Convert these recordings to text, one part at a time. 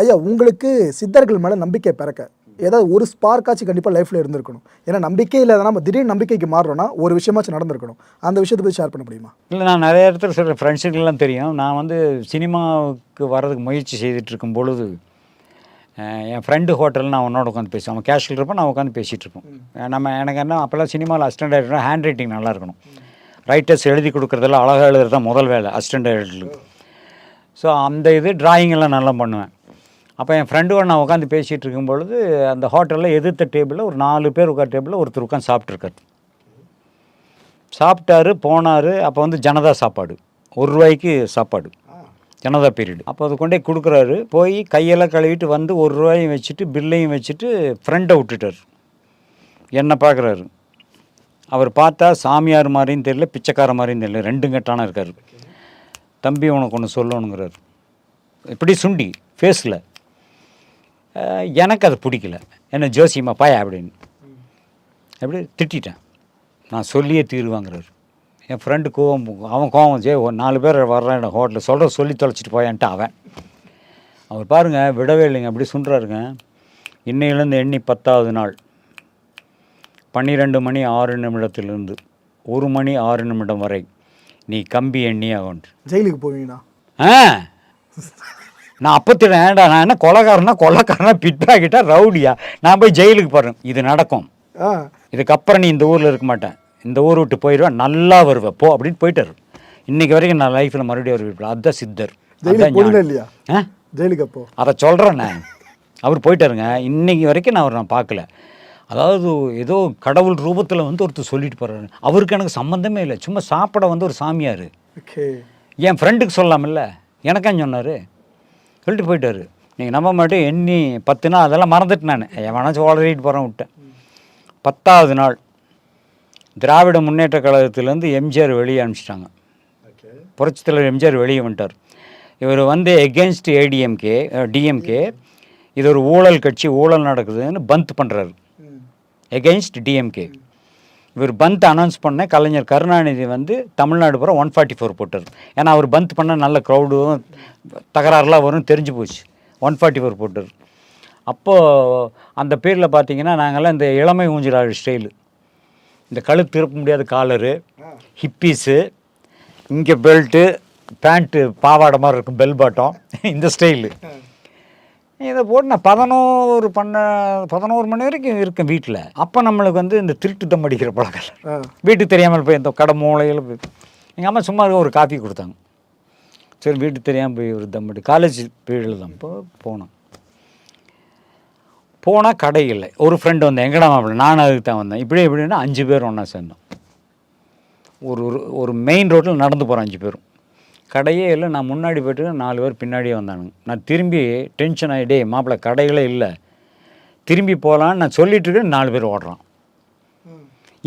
ஐயா உங்களுக்கு சித்தர்கள் மேலே நம்பிக்கை பிறக்க. ஏதாவது ஒரு ஸ்பார்க்காச்சும் கண்டிப்பாக லைஃப்பில் இருந்திருக்கணும். ஏன்னா நம்பிக்கை இல்லாத நம்ம திடீர்னு நம்பிக்கைக்கு மாறுறோம்னா ஒரு விஷயமாச்சும் நடந்திருக்கணும். அந்த விஷயத்தை பற்றி ஷேர் பண்ண முடியுமா? இல்லை நான் நிறைய இடத்துல சொல்கிறேன் ஃப்ரெண்ட்ஸுக்கெல்லாம் தெரியும். நான் வந்து சினிமாவுக்கு வர்றதுக்கு முயற்சி செய்துட்டு இருக்கும் பொழுது என் ஃப்ரெண்டு ஹோட்டலில் நான் உன்னோட உட்காந்து பேசுவேன். அவன் கேஷில் இருப்பேன் நான் உட்காந்து பேசிகிட்டு இருப்போம். நம்ம எனக்கு என்ன அப்போல்லாம் சினிமாவில் அசிஸ்டன்ட் டைரக்டர் ஹேண்ட் ரைட்டிங் நல்லா இருக்கணும். ரைட்டர்ஸ் எழுதி கொடுக்குறதெல்லாம் அழகாக எழுதுறது தான் முதல் வேலை அசிஸ்டன்ட் டைரக்டருக்கு ஸோ அந்த இது எல்லாம் நல்லா பண்ணுவேன். அப்போ என் ஃப்ரெண்டோட நான் உட்காந்து பேசிகிட்டு இருக்கும் பொழுது அந்த ஹோட்டலில் எதிர்த்த டேபிளில் ஒரு நாலு பேர் உட்கார் டேபிளில் ஒருத்தர் உட்காந்து சாப்பிட்ருக்காரு சாப்பிட்டாரு போனார் அப்போ வந்து ஜனதா சாப்பாடு. ஒரு ரூபாய்க்கு சாப்பாடு. ஜனதா பீரியட் அப்போ அது கொண்டே கொடுக்குறாரு. போய் கையெல்லாம் கழுவிட்டு வந்து ஒரு ரூபாயும் வச்சுட்டு பில்லையும் வச்சுட்டு ஃப்ரெண்டை விட்டுட்டார். என்னை பார்க்குறாரு அவர் பார்த்தா சாமியார் மாதிரியும் தெரியல பிச்சைக்கார மாதிரியும் தெரியல. ரெண்டும் கட்டான இருக்கார். தம்பி உனக்கு ஒன்று சொல்லணுங்கிறார். இப்படி சுண்டி ஃபேஸில் எனக்கு அது பிடிக்கல. என்ன ஜோசியம்மா பாயா அப்படின்னு. எப்படி திட்டிட்டேன். நான் சொல்லியே தீருவாங்கிறார். என் ஃப்ரெண்டு கோவம் அவன் கோவம் ஜே நாலு பேர் வர்றேன் ஹோட்டலில் சொல்கிற சொல்லி தொலைச்சிட்டு போயான்ட்டு அவன். அவர் பாருங்கள் விடவே இல்லைங்க. அப்படி சொல்கிறாருங்க இன்னையிலேருந்து எண்ணி பத்தாவது நாள். பன்னிரெண்டு மணி ஆறு நிமிடத்திலிருந்து ஒரு மணி ஆறு நிமிடம் வரை நீ கம்பி எண்ணி ஆகணும். ஜெயிலுக்கு போவீங்கண்ணா. ஆ. நான் அப்பத்திடுறேன் ஏன்டா நான் என்ன கொலைக்காரனா கொலைக்காரனா பிட்பாக்கிட்டா ரவுடியா? நான் போய் ஜெயிலுக்கு போகிறேன் இது நடக்கும். இதுக்கப்புறம் நீ இந்த ஊரில் இருக்க மாட்டேன். இந்த ஊர் விட்டு போயிடுவேன் நல்லா வருவேன் போ அப்படின்னு போயிட்டாரு. இன்னைக்கு வரைக்கும் நான் லைஃப்பில் மறுபடியும் வருவேன் அதுதான் சித்தர். ஜெயிலுக்கு அப்போ? அதை சொல்கிறேன் நான். அவர் போயிட்டாருங்க. இன்னைக்கு வரைக்கும் நான் அவர் நான் பார்க்கல. அதாவது ஏதோ கடவுள் ரூபத்தில் வந்து ஒருத்தர் சொல்லிட்டு போகிறாரு அவருக்கு எனக்கு சம்மந்தமே இல்லை. சும்மா சாப்பிட வந்து ஒரு சாமியார். என் ஃப்ரெண்டுக்கு சொல்லலாம்ல எனக்கேன் சொன்னார்? சொல்லிட்டு போயிட்டாரு. நீங்கள் நம்ப மாட்டேன் எண்ணி பத்து நாள் அதெல்லாம் மறந்துட்டு நான். எவனாச்சும் ஓடறிட்டு போகிறேன் விட்டேன். பத்தாவது நாள் திராவிட முன்னேற்ற கழகத்திலேருந்து எம்ஜிஆர் வெளியே அனுப்பிச்சிட்டாங்க. புரட்சித் தலைவர் எம்ஜிஆர் வெளியே வந்துட்டார். இவர் வந்து எகென்ஸ்ட் ஏடிஎம்கே டிஎம்கே இது ஒரு ஊழல் கட்சி ஊழல் நடக்குதுன்னு பந்த் பண்ணுறாரு எகென்ஸ்ட் டிஎம்கே இவர் பந்த் அனௌன்ஸ் பண்ண கலைஞர் கருணாநிதி வந்து தமிழ்நாடு பூரா ஒன் ஃபார்ட்டி ஃபோர் போட்டார். ஏன்னா அவர் பந்த் பண்ண நல்ல க்ரௌடும் தகராறுலாம் வரும் தெரிஞ்சு போச்சு. ஒன் ஃபார்ட்டி ஃபோர் போட்டார். அப்போது அந்த பேரில் பார்த்தீங்கன்னா நாங்கள்லாம் இந்த இளமை ஊஞ்சலாடு ஸ்டைலு இந்த கழுத்து திருப்ப முடியாத காலரு ஹிப்பீஸு இங்கே பெல்ட்டு பேண்ட்டு பாவாடை மாதிரி இருக்கும் பெல் பாட்டம் இந்த ஸ்டைலு இதை போட்டு நான் பதினோரு பண்ண பதினோரு மணி வரைக்கும் இருக்கேன் வீட்டில். அப்போ நம்மளுக்கு வந்து இந்த திருட்டு தம் அடிக்கிற பழக்கம் வீட்டுக்கு தெரியாமல் போய் இந்த கடை மூலையில் போய் எங்கள் அம்மா சும்மா ஒரு காஃபி கொடுத்தாங்க. சரி வீட்டுக்கு தெரியாமல் போய் ஒரு தம் அடி காலேஜ் பீரியடில் தான் இப்போ போனோம். போனால் கடை இல்லை. ஒரு ஃப்ரெண்டு வந்தேன். எங்கடா மாப்பிள்ள? நானும் அதுக்கு தான் வந்தேன். இப்படி எப்படின்னா அஞ்சு பேர் ஒன்றா சேர்ந்தோம். ஒரு ஒரு- ஒரு மெயின் ரோட்டில் நடந்து போகிறோம் அஞ்சு பேரும். கடையே இல்லை. நான் முன்னாடி போயிட்டு நாலு பேர் பின்னாடியே வந்தானுங்க. நான் திரும்பி டென்ஷன் ஆகிட்டே மாப்பிள்ள கடைகளே இல்லை. திரும்பி போகலான்னு நான் சொல்லிட்டு இருக்கேன். நாலு பேர் ஓடுறான்.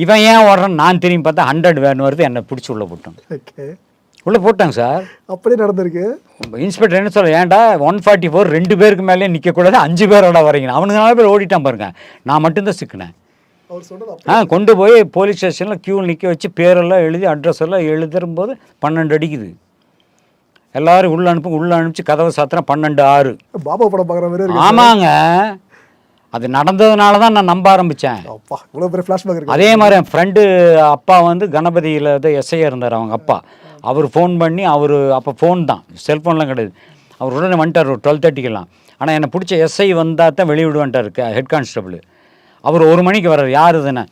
இவன் ஏன் ஓடுறான்? நான் திரும்பி பார்த்தா ஹண்ட்ரட் வேன் வருது. என்னை பிடிச்சி உள்ளே ஓகே. உள்ளே போட்டாங்க சார். அப்படியே நடந்திருக்கு. இன்ஸ்பெக்டர் என்ன சொல்ல ஏன்டா ஒன் ஃபார்ட்டி ஃபோர் ரெண்டு பேருக்கு மேலே நிற்கக்கூடாது அஞ்சு பேரோட வரீங்க அவனுக்கு நாலு பேர் ஓடிட்டான் பாருங்க. நான் மட்டும்தான் சிக்கினேன். ஆ கொண்டு போய் போலீஸ் ஸ்டேஷனில் க்யூவில் நிற்க வச்சு பேரெல்லாம் எழுதி அட்ரஸ் எல்லாம் எழுதும்போது பன்னெண்டு அடிக்குது. எல்லாரும் உள்ள அனுப்பு உள்ள அனுப்பிச்சு கதவை சாத்திரம் பன்னெண்டு ஆறு. பாபா படம் பார்க்குற மாதிரி ஆமாங்க. அது நடந்ததுனால தான் நான் நம்ப ஆரம்பித்தேன் அப்பா இவ்வளோ பெரிய ஃப்ளாஷ்பேக் அதே மாதிரி என் ஃப்ரெண்டு அப்பா வந்து கணபதியில் தான் எஸ்ஐயாக இருந்தார் அவங்க அப்பா. அவர் ஃபோன் பண்ணி அவர் அப்போ ஃபோன் தான். செல்ஃபோன்லாம் கிடையாது. அவர் உடனே வந்துட்டார் ஒரு டுவெல் தேர்ட்டிக்கெல்லாம் ஆனால் என்னை பிடிச்ச எஸ்ஐ வந்தால் தான் வெளியே விடுவான்ட்டார் ஹெட் கான்ஸ்டபிள் அவர் ஒரு மணிக்கு வர்றார். யார் இதுன்னு?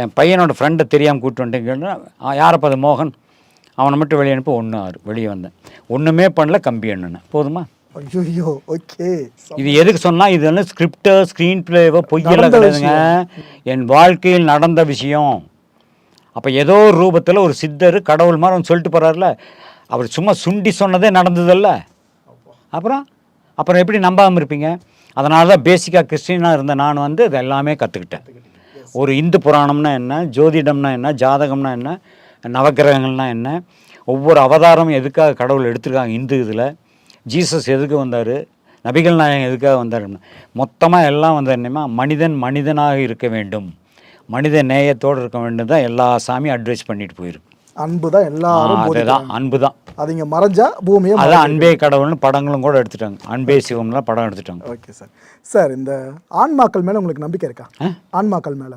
என் பையனோட ஃப்ரெண்டை தெரியாமல் கூப்பிட்டு வந்துட்டேன்னு யாரப்பா அது மோகன்? அவனை மட்டும் வெளியே அனுப்பி ஒன்று ஆறு வெளியே வந்தேன். ஒன்றுமே பண்ணல கம்பி எண்ணுனேன் போதுமா? ஐயோ ஓகே. இது எதுக்கு சொன்னா இது வந்து ஸ்கிரிப்டோ ஸ்க்ரீன் பிளேவோ பொய்யெல்லாம் கிடையாதுங்க. என் வாழ்க்கையில் நடந்த விஷயம். அப்போ ஏதோ ஒரு ரூபத்தில் ஒரு சித்தர் கடவுள் மாதிரி வந்து சொல்லிட்டு போறாருல. அவர் சும்மா சுண்டி சொன்னதே நடந்ததில்ல. அப்புறம்? அப்புறம் எப்படி நம்பாமல் இருப்பீங்க? அதனால தான் பேசிக்காக கிறிஸ்டினாக இருந்த நான் வந்து இது எல்லாமே கற்றுக்கிட்டேன் ஒரு இந்து புராணம்னா என்ன? ஜோதிடம்னா என்ன? ஜாதகம்னா என்ன? நவக்கிரகங்கள்னா என்ன? ஒவ்வொரு அவதாரமும் எதுக்காக கடவுள் எடுத்திருக்காங்க இந்து இதில்? ஜீசஸ் எதுக்கு வந்தார்? நபிகள் நாயகம் எதுக்காக வந்தார்? மொத்தமாக எல்லாம் வந்து என்னமா மனிதன் மனிதனாக இருக்க வேண்டும். மனித நேயத்தோடு இருக்க வேண்டும் தான் எல்லா சாமியும் அட்வைஸ் பண்ணிட்டு போயிருக்கு. அன்பு தான் எல்லாரும் அதுதான். அன்பு தான். அது இங்க மறைஞ்சா பூமியை அதான் அன்பே கடவுள்னு படங்களும் கூட எடுத்துட்டாங்க. அன்பே சிவம்லாம் படம் எடுத்துட்டாங்க. ஓகே சார் சார் இந்த ஆன்மாக்கள் மேல உங்களுக்கு நம்பிக்கை இருக்கா? ஆன்மாக்கள் மேல.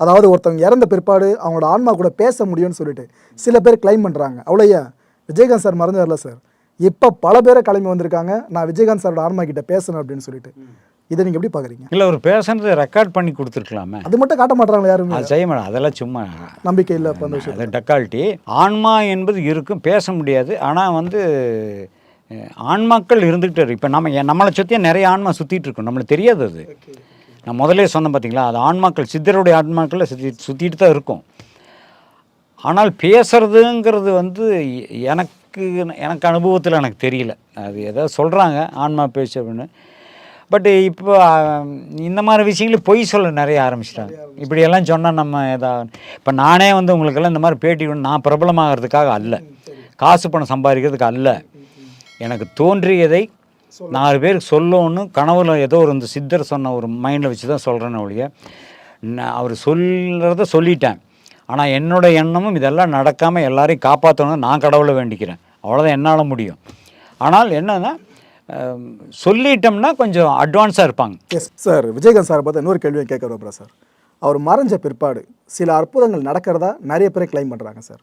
அதாவது ஒருத்தவங்க இறந்த பிற்பாடு அவங்களோட ஆன்மா கூட பேச முடியும்னு சொல்லிட்டு சில பேர் கிளைம் பண்றாங்க. அவ்வளோயா? விஜயகாந்த் சார் மறைஞ்சார்ல சார். இப்போ பல பேரை கிளம்பி வந்திருக்காங்க. நான் விஜயகாந்த் சாரோட ஆன்மா கிட்ட பேசணும் அப்படின்னு சொல்லிட்டு. இதை நீங்க எப்படி பாக்குறீங்க? இல்லை ஒரு பேசுனது ரெக்கார்ட் பண்ணி கொடுத்துருக்கலாமே. அது மட்டும் காட்ட மாட்டாங்களா யாருமே? அது செய்ய மாட்டேன் அதெல்லாம் சும்மா நம்பிக்கை இல்லை அந்த விஷயம் அது டக்கால்ட்டி ஆன்மா என்பது இருக்கும் பேச முடியாது. ஆனால் வந்து ஆன்மாக்கள் இருந்துகிட்டே இருக்கு. இப்போ நம்ம நம்மளை சுற்றியே நிறைய ஆன்மா சுற்றிட்டு இருக்கோம். நம்மளுக்கு தெரியாது அது. நான் முதல்ல சொன்னேன் பார்த்தீங்களா அது ஆன்மாக்கள் சித்தருடைய ஆன்மாக்களில் சுற்றி சுற்றிட்டு தான் இருக்கும். ஆனால் பேசுறதுங்கிறது வந்து எனக்கு எனக்கு அனுபவத்தில் எனக்கு தெரியல. அது ஏதோ சொல்கிறாங்க ஆன்மா பேசு அப்படின்னு. பட் இப்போ இந்த மாதிரி விஷயங்கள் பொய் சொல்ல நிறைய ஆரம்பிச்சிட்டாங்க. இப்படியெல்லாம் சொன்னால் நம்ம எதா இப்போ நானே வந்து உங்களுக்கெல்லாம் இந்த மாதிரி பேட்டி நான் பிரபலமாகிறதுக்காக அல்ல. காசு பணம் சம்பாதிக்கிறதுக்கு அல்ல. எனக்கு தோன்றியதை நாலு பேருக்கு சொல்லணும்னு கனவுல ஏதோ ஒரு இந்த சித்தர் சொன்ன ஒரு மைண்டில் வச்சு தான் சொல்கிறேன்னு ஒழிய நான் அவர் சொல்கிறத சொல்லிட்டேன். ஆனால் என்னோட எண்ணமும் இதெல்லாம் நடக்காமல் எல்லாரையும் காப்பாற்றணும் நான் கடவுளை வேண்டிக்கிறேன். அவ்வளோதான் என்னால் முடியும். ஆனால் என்னன்னா சொல்லிட்டோம்னா கொஞ்சம் அட்வான்ஸாக இருப்பாங்க. எஸ் சார் விஜயகாந்த் சார் பார்த்து இன்னொரு கேள்வியை கேட்க விரும்புகிறேன் சார் அவர் மறைஞ்ச பிற்பாடு சில அற்புதங்கள் நடக்கிறதா நிறைய பேர் கிளைம் பண்ணுறாங்க சார்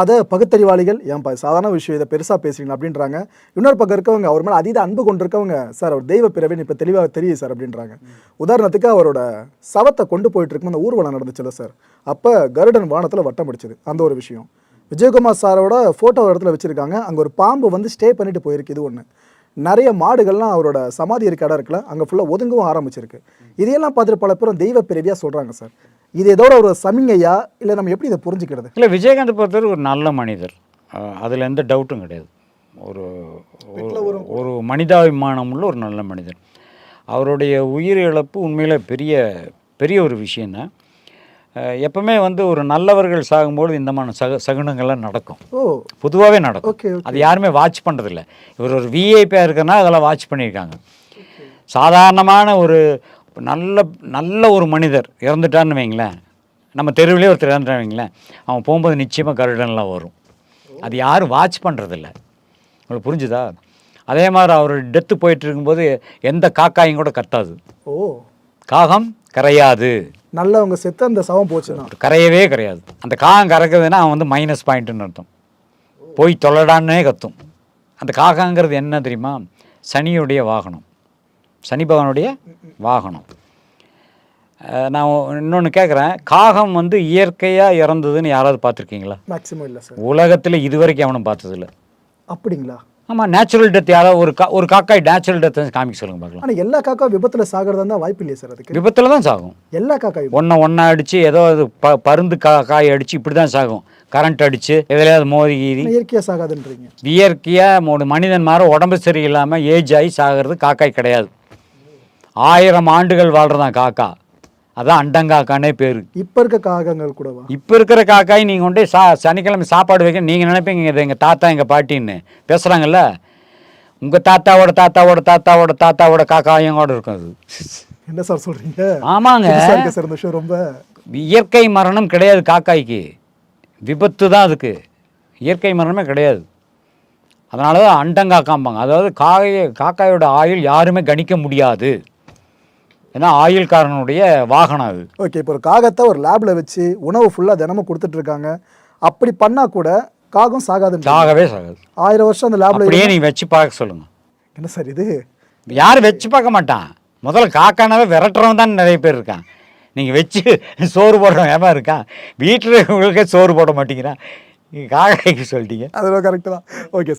அதை பகுத்தறிவாளிகள் ஏன்பா சாதாரண விஷயம் இதை பெருசாக பேசுறீங்க அப்படின்றாங்க. இன்னொரு பக்கம் இருக்கவங்க அவர் மேலே அதீத அன்பு கொண்டிருக்கவங்க சார் அவர் தெய்வ பிறவின்னு இப்போ தெளிவாக தெரியுது சார் அப்படின்றாங்க. உதாரணத்துக்கு அவரோட சவத்தை கொண்டு போயிட்டு இருக்கும் அந்த ஊர்வலம் நடந்துச்சுல சார்? அப்போ கருடன் வானத்தில் வட்டம் பிடிச்சது அந்த ஒரு விஷயம். விஜயகுமார் சாரோட ஃபோட்டோ ஒரு இடத்துல வச்சுருக்காங்க அங்கே ஒரு பாம்பு வந்து ஸ்டே பண்ணிட்டு போயிருக்கு இது ஒன்று நிறைய மாடுகள்லாம் அவரோட சமாதி இருக்க இடம் இருக்குல்ல அங்கே ஃபுல்லாக ஒதுங்கவும் ஆரம்பிச்சிருக்கு. இதையெல்லாம் பார்த்துட்டு பல பேரும் தெய்வ பிறவியாக சொல்கிறாங்க சார். இது இதோட ஒரு சமிங்கையா? இல்லை நம்ம எப்படி இதை புரிஞ்சுக்கிறது? இல்லை விஜயகாந்த் பொறுத்தவரை ஒரு நல்ல மனிதர். அதில் எந்த டவுட்டும் கிடையாது. ஒரு ஒரு- மனிதாபிமானம் உள்ள ஒரு நல்ல மனிதர். அவருடைய உயிர் இழப்பு உண்மையில பெரிய பெரிய ஒரு விஷயந்தான் எப்பவுமே வந்து ஒரு நல்லவர்கள் சாகும்போது இந்த மாதிரி சக சகுனங்கள்லாம் நடக்கும். ஓ. பொதுவாகவே நடக்கும். ஓகே அது யாருமே வாட்ச் பண்ணுறதில்ல இவர் ஒரு விஐபியாக இருக்குன்னா அதெல்லாம் வாட்ச் பண்ணியிருக்காங்க. சாதாரணமான ஒரு நல்ல நல்ல ஒரு மனிதர் இறந்துட்டான்னு வைங்களேன். நம்ம தெருவிலே ஒருத்தர் இறந்துட்டான்னு வைங்களேன். அவன் போகும்போது நிச்சயமாக கருடன்லாம் வரும். அது யாரும் வாட்ச் பண்ணுறதில்ல உங்களுக்கு புரிஞ்சுதா? அதே மாதிரி அவர் டெத்து போயிட்டு இருக்கும்போது எந்த காக்காயும் கூட கத்தாது. ஓ. காகம் கரையாது. நல்லவங்க செத்து அந்த சவம் போச்சுன்னா? கரையவே கரையாது. அந்த காகம் கறக்குதுன்னா அவன் வந்து மைனஸ் பாயிண்ட்டுன்னு அர்த்தம். போய் தொல்லடான்னே கத்தும். அந்த காகங்கிறது என்ன தெரியுமா? சனியுடைய வாகனம். சனி பகவானுடைய வாகனம். நான் இன்னொன்று கேட்குறேன் காகம் வந்து இயற்கையாக இறந்ததுன்னு யாராவது பார்த்துருக்கீங்களா? மேக்ஸிமம் இல்லை சார் உலகத்தில் இதுவரைக்கும் அவனும் பார்த்ததில்ல. அப்படிங்களா? ஆமாம் நேச்சுரல் டெத் யாராவது ஒரு கா ஒரு காக்காய் நேச்சுரல் டெத் காமிக்க சொல்லுங்க பார்க்கலாம். ஆனால் எல்லா காக்கா விபத்தில் சாகிறதா தான் வாய்ப்பு இல்லையா சார் அதுக்கு. விபத்தில் தான் சாகும். எல்லா காக்காயும் ஒன்றை ஒன்றா அடித்து ஏதோ அது ப பருந்து கா காய் அடித்து இப்படி தான் சாகும். கரண்ட் அடித்து எதுலையாவது மோதி கீதி. இயற்கையாக சாகாதுன்றீங்க. இயற்கையாக மனிதன் மாதிரி உடம்பு சரியில்லாமல் ஏஜ் ஆகி சாகிறது காக்காய் கிடையாது. ஆயிரம் ஆண்டுகள் வாழ்றதான் காக்கா. அதான் அண்டங்காக்கானே பேர். இப்போ இருக்க காகங்கள் கூடவா? இப்போ இருக்கிற காக்காய் நீங்கள் கொண்டு சா சனிக்கிழமை சாப்பாடு வைக்க நீங்கள் நினைப்பீங்க இது எங்கள் தாத்தா எங்கள் பாட்டின்னு. பேசுகிறாங்கல்ல உங்கள் தாத்தாவோட தாத்தாவோட தாத்தாவோட தாத்தாவோட காக்காயும் கூட இருக்கும் அது. என்ன சார் சொல்கிறீங்க ஆமாங்க. சார் இந்த ரொம்ப. இயற்கை மரணம் கிடையாது காக்காய்க்கு. விபத்து தான் அதுக்கு. இயற்கை மரணமே கிடையாது. அதனால தான் அண்டங்காக்காம்பாங்க. அதாவது காய காக்காயோட ஆயுள் யாருமே கணிக்க முடியாது. ஏன்னா ஆயுள்காரனுடைய வாகனம் அது. ஓகே இப்போ ஒரு காகத்தை ஒரு லேபில் வச்சு உணவு ஃபுல்லாக தினமும் கொடுத்துட்டு இருக்காங்க. அப்படி பண்ணால் கூட காகம் சாகாதுன்ற சாகவே சாகாது. ஆயிரம் வருஷம் அந்த லேபில் அப்படியே நீங்கள் வச்சு பார்க்க சொல்லுங்கள் என்ன சார் இது? யாரும் வச்சு பார்க்க மாட்டான். முதல்ல காக்கானாவே விரட்டுறவன் தான் நிறைய பேர் இருக்கான். நீங்கள் வச்சு சோறு போடுறவன் ஏமா இருக்கான்? வீட்டில் உங்களுக்கே சோறு போட மாட்டேங்கிறான். நீங்கள் காக்காய்க்கு சொல்லிட்டீங்க. அதெல்லாம் கரெக்டு தான். ஓகே